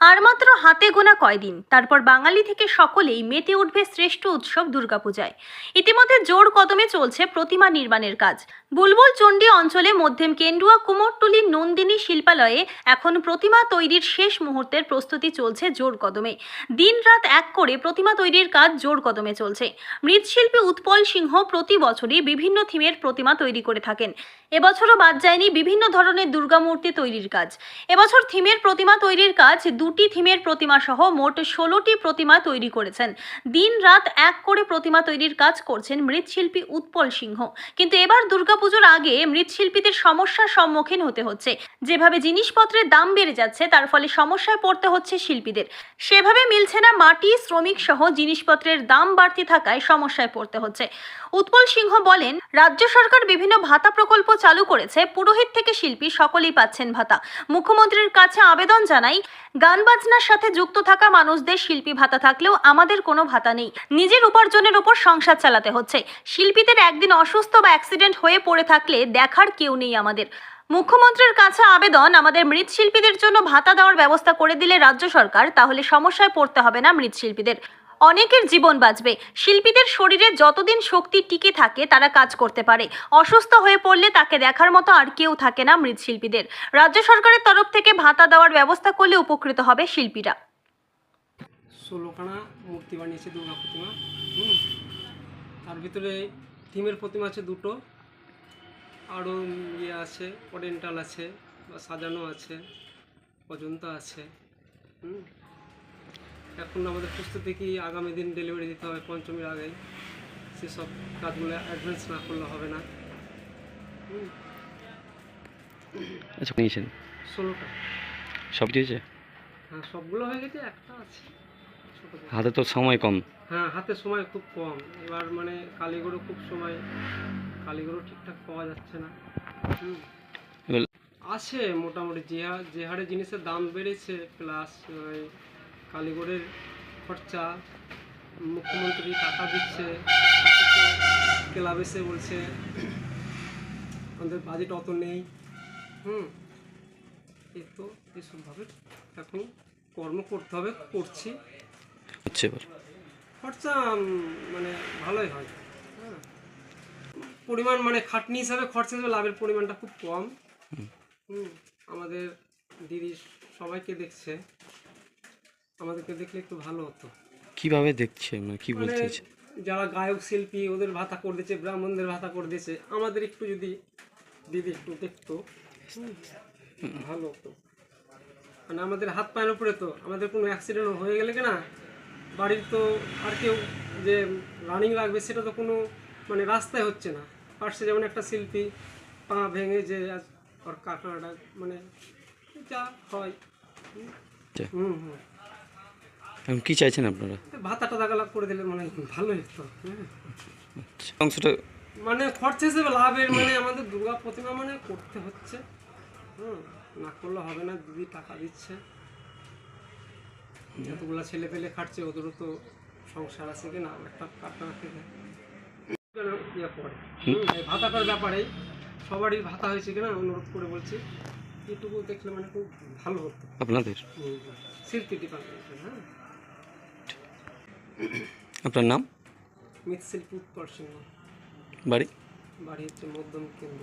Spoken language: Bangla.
আর মাত্র হাতে গোনা কয়দিন, তারপর বাঙালি থেকে সকলেই মেতে উঠবে শ্রেষ্ঠ উৎসব দুর্গাপূজায়। ইতিমধ্যে জোর কদমে চলছে প্রতিমা নির্মাণের কাজ। বুলবুল চণ্ডী অঞ্চলে মধ্যম কেন্ডুয়া কুমোরটুলি, নন্দিনী শিল্পালয়ে এখন প্রতিমা তৈরির শেষ মুহূর্তের প্রস্তুতি চলছে জোর কদমে। দিনরাত এক করে প্রতিমা তৈরির কাজ জোর কদমে চলছে। মৃৎশিল্পী উৎপল সিংহ প্রতি বছরই বিভিন্ন থিমের প্রতিমা তৈরি করে থাকেন। এবছরও বাদ যায়নি বিভিন্ন ধরনের দুর্গামূর্তি তৈরির কাজ। এবছর থিমের প্রতিমা তৈরির কাজ দুটি থিমের প্রতিমা সহ মোট ষোলোটি প্রতিমা তৈরি করেছেন। দিন রাত এক করে প্রতিমা তৈরির কাজ করছেন মৃৎশিল্পী উৎপল সিংহ। কিন্তু এবার দুর্গাপুজোর আগে মৃৎশিল্পীদের সমস্যার সম্মুখীন হতে হচ্ছে। যেভাবে জিনিসপত্রের দাম বেড়ে যাচ্ছে, তার ফলে সমস্যায় পড়তে হচ্ছে শিল্পীদের। সেভাবে মিলছে না মাটি, শ্রমিক সহ জিনিসপত্রের দাম বাড়তি থাকায় সমস্যায় পড়তে হচ্ছে। উৎপল সিংহ বলেন, রাজ্য সরকার বিভিন্ন ভাতা প্রকল্প চালু করেছে, পুরোহিত থেকে শিল্পী সকলেই পাচ্ছেন ভাতা। মুখ্যমন্ত্রীর কাছে আবেদন জানাই গান বাজনার সাথে যুক্ত থাকা মানুষদের শিল্পী ভাতা থাকলেও আমাদের কোনো ভাতা নেই। নিজের উপার্জনের উপর সংসার চালাতে হচ্ছে। শিল্পীদের একদিন অসুস্থ বা অ্যাক্সিডেন্ট হয়ে পড়ে থাকলে দেখার কেউ নেই আমাদের। মুখ্যমন্ত্রীর কাছে আবেদন, আমাদের মৃৎশিল্পীদের জন্য ভাতা দেওয়ার ব্যবস্থা করে দিলে রাজ্য সরকার, তাহলে সমস্যায় পড়তে হবে না মৃৎশিল্পীদের। অনেকের জীবন বাঁচবে। শিল্পীদের শরীরে যতদিন শক্তি টিকে থাকে, তারা কাজ করতে পারে। অসুস্থ হয়ে পড়লে তাকে দেখার মতো আর কেউ থাকে না মৃৎশিল্পীদের। রাজ্য সরকারের তরফ থেকে ভাতা দেওয়ার ব্যবস্থা করলে উপকৃত হবে শিল্পীরা। ষোলোখানা মূর্তি বানিয়েছে দুর্গা প্রতিমা। তার ভিতরে থিমের প্রতিমা আছে দুটো। আরও ইয়ে আছে ওরিয়েন্টাল আছে, বা সাজানো আছে, অজন্তা আছে। হুম এখন আমাদের প্রস্তুতি কি আগামী দিন ডেলিভারি দিতে হবে পঞ্চমীর আগে সেসব কাজগুলো অ্যাডভান্স না করলে হবে না। আচ্ছা নিয়েছেন ষোলোটা। সব দিয়েছে? হ্যাঁ সবগুলো হয়ে গেছে একটা আছে। হাতে তো সময় কম। হ্যাঁ হাতে সময় খুব কম। এবার মানে কালীগড়ও খুব সময় কালীগড়ও ঠিকঠাক পাওয়া যাচ্ছে না। আছে মোটামুটি যে যে হারে জিনিসের দাম বেড়েছে প্লাস কালীগড়ের খরচা মুখ্যমন্ত্রী টাকা দিচ্ছে ক্লাব এসে বলছে আমাদের বাজেট অত নেই। হুম এ তো এসবভাবে এখন কর্ম করতে হবে করছি। খরচা মানে ভালোই হয়। হ্যাঁ পরিমাণ মানে খাটনি হিসাবে খরচা হিসাবে লাভের পরিমাণটা খুব কম। হুম আমাদের দিদি সবাইকে দেখছে। আমাদেরকে দেখলে একটু ভালো হতো। কীভাবে দেখছে? মানে কি মানে বলতে চাইছে? যারা গায়ক শিল্পী ওদের ভাতা করে দিয়েছে ব্রাহ্মণদের ভাতা করে দিয়েছে আমাদের একটু যদি দিদি একটু দেখতো ভালো হতো। মানে আমাদের হাত পায়ের উপরে তো আমাদের কোনো অ্যাক্সিডেন্ট হয়ে গেলে কি না বাড়ির তো আর কেউ যে রানিং লাগবে সেটা তো কোনো মানে রাস্তায় হচ্ছে না। পাশে যেমন একটা শিল্পী পা ভেঙে যে আজ ওর কাকাটা মানে যা হয়। হুম হুম। এখন কি চাইছেন আপনারা? ভাতাটা দাগালাভ করে দিলে মানে ভালোই হতো হ্যাঁ। আচ্ছা। অংশটা মানে খরচা হিসেবে লাভের মানে আমাদের দুর্গা প্রতিমা মানে করতে হচ্ছে। হুম না করলে হবে না দিদি টাকা দিচ্ছে। যতগুলা ছেলে পেলে খাটছে ওদেরও তো সংসার আছে কিনা? একটা কারখানা থেকে ইয়ে করে ভাতাটার ব্যাপারে সবারই ভাতা হয়েছে কিনা অনুরোধ করে বলছি এটুকু দেখলে মানে খুব ভালো হতো। আপনাদের? হুম, হুম। হ্যাঁ। আপনার নাম? উৎকর্ষ বাড়ি? বাড়ি হচ্ছে মধ্যম কেন্দ্র